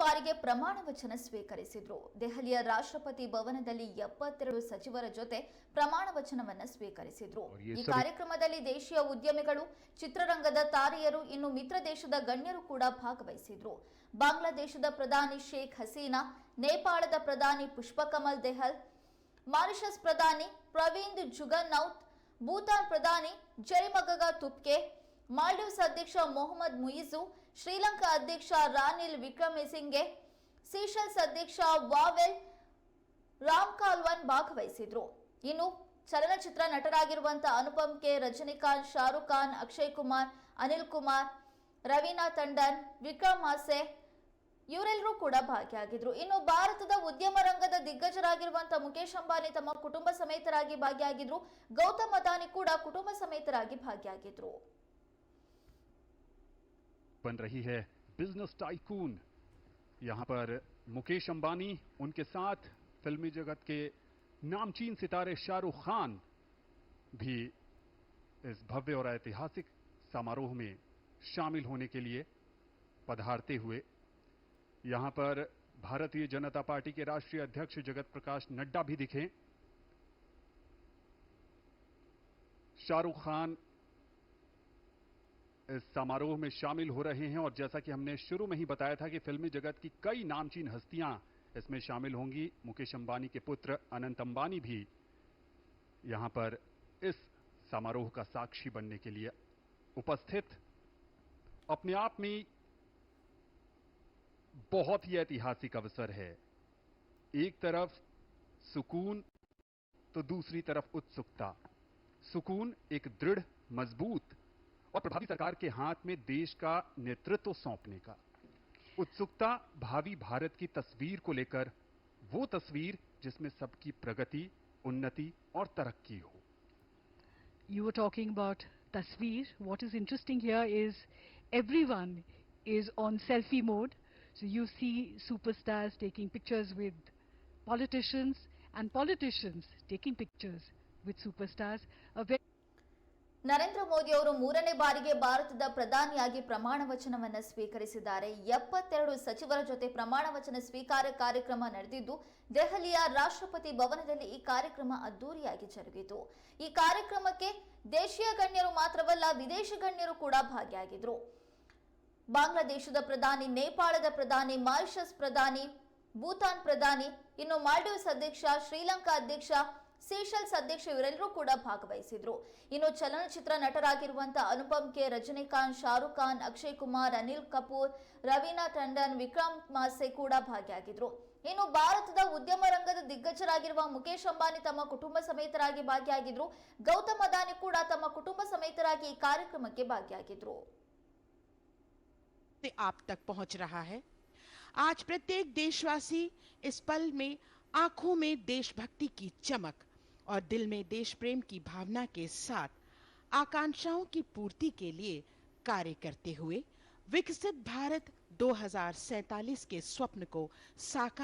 ಬಾರಿಗೆ ಪ್ರಮಾಣ ವಚನ ಸ್ವೀಕರಿಸಿದ್ರು. ದೆಹಲಿಯ ರಾಷ್ಟ್ರಪತಿ ಭವನದಲ್ಲಿ ಎಪ್ಪತ್ತೆರಡು ಸಚಿವರ ಜೊತೆ ಪ್ರಮಾಣ ವಚನವನ್ನು ಸ್ವೀಕರಿಸಿದ್ರು. ಈ ಕಾರ್ಯಕ್ರಮದಲ್ಲಿ ದೇಶೀಯ ಉದ್ಯಮಿಗಳು ಚಿತ್ರರಂಗದ ತಾರೆಯರು ಇನ್ನು ಮಿತ್ರ ದೇಶದ ಗಣ್ಯರು ಕೂಡ ಭಾಗವಹಿಸಿದ್ರು. ಬಾಂಗ್ಲಾದೇಶದ ಪ್ರಧಾನಿ ಶೇಖ್ ಹಸೀನಾ ನೇಪಾಳದ ಪ್ರಧಾನಿ ಪುಷ್ಪಕಮಲ್ ದೆಹಲ್ ಮಾರಿಷಸ್ ಪ್ರಧಾನಿ ಪ್ರವೀಂದ್ ಜುಗನ್ನೌತ್ ಭೂತಾನ್ ಪ್ರಧಾನಿ ಜೈಮಗಗ ತುಪ್ಕೆ ಮಾಲ್ಡೀವ್ಸ್ ಅಧ್ಯಕ್ಷ ಮೊಹಮ್ಮದ್ ಮುಯಿಸು ಶ್ರೀಲಂಕಾ ಅಧ್ಯಕ್ಷ ರಾನಿಲ್ ವಿಕ್ರಮೆಸಿಂಗೆ ಸೀಶಲ್ಸ್ ಅಧ್ಯಕ್ಷ ವಾವೆಲ್ ರಾಮ್ ಕಾಲ್ವನ್ ಭಾಗವಹಿಸಿದ್ರು. ಇನ್ನು ಚಲನಚಿತ್ರ ನಟರಾಗಿರುವಂತಹ ಅನುಪಮ್ ಕೆ, ರಜನಿಕಾಂತ್, ಶಾರುಖ್ ಖಾನ್, ಅಕ್ಷಯ್ ಕುಮಾರ್, ಅನಿಲ್ ಕುಮಾರ್, ರವೀನಾ ತಂಡನ್, ವಿಕ್ರಮ್ ಆಸೆ ಇವರೆಲ್ಲರೂ ಕೂಡ ಭಾಗಿಯಾಗಿದ್ರು. ಇನ್ನು ಭಾರತದ ಉದ್ಯಮ ರಂಗದ ದಿಗ್ಗಜರಾಗಿರುವಂತಹ ಮುಖೇಶ್ ಅಂಬಾನಿ ತಮ್ಮ ಕುಟುಂಬ ಸಮೇತರಾಗಿ ಭಾಗಿಯಾಗಿದ್ರು. ಗೌತಮ್ ಅದಾನಿ ಕೂಡ ಕುಟುಂಬ ಸಮೇತರಾಗಿ ಭಾಗಿಯಾಗಿದ್ರು. बन रही है बिज़नेस टाइकून। यहाँ पर मुकेश अंबानी, उनके साथ फिल्मी जगत के नामचीन सितारे शाहरुख खान भी इस भव्य और ऐतिहासिक समारोह में शामिल होने के लिए पधारते हुए। यहाँ पर भारतीय जनता पार्टी के राष्ट्रीय अध्यक्ष जगत प्रकाश नड्डा भी दिखे। शाहरुख खान इस समारोह में शामिल हो रहे हैं और जैसा कि हमने शुरू में ही बताया था कि फिल्मी जगत की कई नामचीन हस्तियाँ इसमें शामिल होंगी। मुकेश अंबानी के पुत्र अनंत अंबानी भी यहाँ पर इस समारोह का साक्षी बनने के लिए उपस्थित। अपने आप में बहुत ही ऐतिहासिक अवसर है। एक तरफ़ सुकून तो दूसरी तरफ़ उत्सुकता। सुकून एक दृढ़, मज़बूत और प्रभावी सरकार के हाथ में देश का नेतृत्व सौंपने का। उत्सुकता भावी भारत की तस्वीर को लेकर, वो तस्वीर जिसमें सबकी प्रगति, उन्नति और तरक्की हो। यू आर टॉकिंग अबाउट तस्वीर। What is interesting here is everyone is on selfie mode so you see super stars taking pictures with politicians and politicians taking pictures with super stars a very Narendra Modi ಅವರು ಮೂರನೇ ಬಾರಿಗೆ ಭಾರತದ ಪ್ರಧಾನಿಯಾಗಿ ಪ್ರಮಾಣ ವಚನವನ್ನ ಸ್ವೀಕರಿಸಿದ್ದಾರೆ. ಎಪ್ಪತ್ತೆರಡು ಸಚಿವರ ಜೊತೆ ಪ್ರಮಾಣ ವಚನ ಸ್ವೀಕಾರ ಕಾರ್ಯಕ್ರಮ ನಡೆದಿದ್ದು, ದೆಹಲಿಯ ರಾಷ್ಟ್ರಪತಿ ಭವನದಲ್ಲಿ ಈ ಕಾರ್ಯಕ್ರಮ ಅದ್ದೂರಿಯಾಗಿ ಜರುಗಿತು. ಈ ಕಾರ್ಯಕ್ರಮಕ್ಕೆ ದೇಶೀಯ ಗಣ್ಯರು ಮಾತ್ರವಲ್ಲ, ವಿದೇಶಿ ಗಣ್ಯರು ಕೂಡ ಭಾಗಿಯಾಗಿದ್ರು. ಬಾಂಗ್ಲಾದೇಶದ ಪ್ರಧಾನಿ, ನೇಪಾಳದ ಪ್ರಧಾನಿ, ಮಾರಿಷಸ್ ಪ್ರಧಾನಿ, ಭೂತಾನ್ ಪ್ರಧಾನಿ, ಇನ್ನು ಮಾಲ್ಡೀವ್ಸ್ ಅಧ್ಯಕ್ಷ, ಶ್ರೀಲಂಕಾ ಅಧ್ಯಕ್ಷ ಸೀಶಲ್ಸ್ ಅಧ್ಯಕ್ಷ ಇವರೆಲ್ಲರೂ ಕೂಡ ಭಾಗವಹಿಸಿದ್ರು ಇನ್ನು ಚಲನಚಿತ್ರ ನಟರಾಗಿರುವಂತಹ ಅನುಪಮ್ ಕೆ ರಜನಿಕಾಂತ್ ಶಾರುಖ್ ಖಾನ್ ಅಕ್ಷಯ್ ಕುಮಾರ್ ಅನಿಲ್ ಕಪೂರ್ ರವೀನಾ ಟಂಡನ್ ವಿಕ್ರಮ್ ಮಾಸೆ ಕೂಡ ಭಾಗಿಯಾಗಿದ್ರು ಇನ್ನು ಭಾರತದ ಉದ್ಯಮ ರಂಗದ ದಿಗ್ಗಜರಾಗಿರುವ ಮುಖೇಶ್ ಅಂಬಾನಿ ತಮ್ಮ ಕುಟುಂಬ ಸಮೇತರಾಗಿ ಭಾಗಿಯಾಗಿದ್ರು ಗೌತಮ್ ಅದಾನಿ ಕೂಡ ತಮ್ಮ ಕುಟುಂಬ ಸಮೇತರಾಗಿ ಈ ಕಾರ್ಯಕ್ರಮಕ್ಕೆ ಭಾಗಿಯಾಗಿದ್ರು से आप तक पहुंच रहा है आज प्रत्येक देशवासी इस पल में आंखों में देशभक्ति की चमक और दिल में देश प्रेम की भावना के साथ आकांक्षाओं की पूर्ति के लिए कार्य करते हुए विकसित भारत 2047 के स्वप्न को साकार